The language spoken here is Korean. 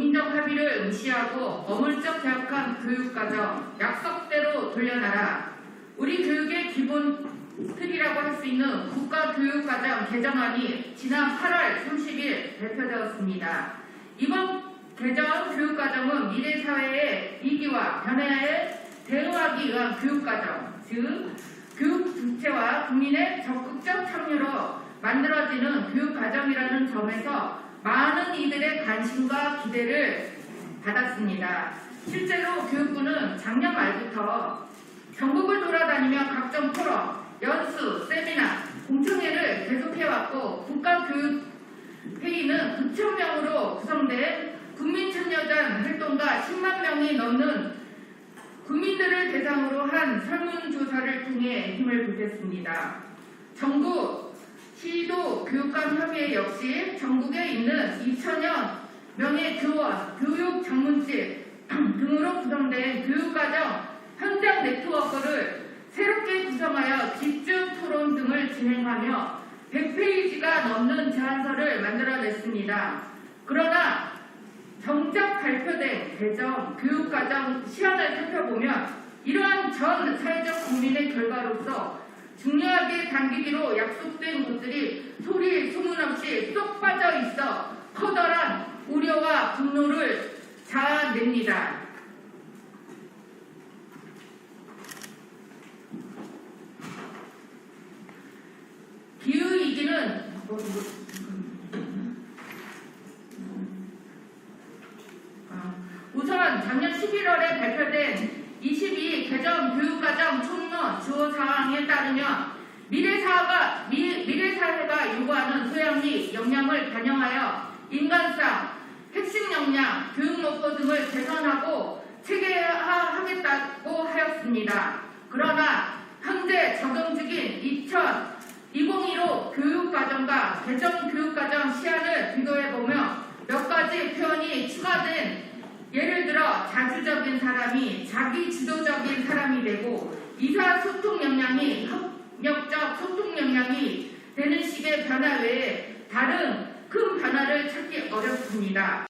국민적 합의를 무시하고 어물쩍 제약한 교육과정 약속대로 돌려놔라. 우리 교육의 기본 틀이라고 할 수 있는 국가교육과정 개정안이 지난 8월 30일 발표되었습니다. 이번 개정 교육과정은 미래 사회의 위기와 변화에 대응하기 위한 교육과정, 즉 교육 주체와 국민의 적극적 참여로 만들어지는 교육과정이라는 점에서 많은 이들의 관심과 기대를 받았습니다. 실제로 교육부는 작년 말부터 전국을 돌아다니며 각종 포럼, 연수, 세미나, 공청회를 계속해왔고 국가교육회의는 9천 명으로 구성된 국민참여단 활동가 10만 명이 넘는 국민들을 대상으로 한 설문조사를 통해 힘을 보탰습니다. 전국 시도 교육감 협의회 역시 전국에 있는 2천여 명의 교원, 교육 전문직 등으로 구성된 교육과정 현장 네트워크를 새롭게 구성하여 집중 토론 등을 진행하며 100페이지가 넘는 제안서를 만들어냈습니다. 그러나 정작 발표된 개정 교육과정 시안을 살펴보면 이러한 전 사회적 고민의 결과로서 중요하게 당기기로 약속된 것들이 소리 소문 없이 쏙 빠져 있어 커다란 우려와 분노를 자아냅니다. 기후위기는 아, 우선 작년 11월에 발표된 22 개정 교육과정 총론 주요 사항에 따르면 미래사회가, 미, 미래사회가 요구하는 소양리 역량을 반영하여 인간상, 핵심 역량, 교육 목표 등을 개선하고 체계화하겠다고 하였습니다. 그러나 현재 적용 중인 2000, 2015 교육과정과 개정 교육과정 시안을 비교해보면 몇 가지 표현이 추가된 자주적인 사람이 자기 주도적인 사람이 되고 이사 소통 역량이 협력적 소통 역량이 되는 식의 변화 외에 다른 큰 변화를 찾기 어렵습니다.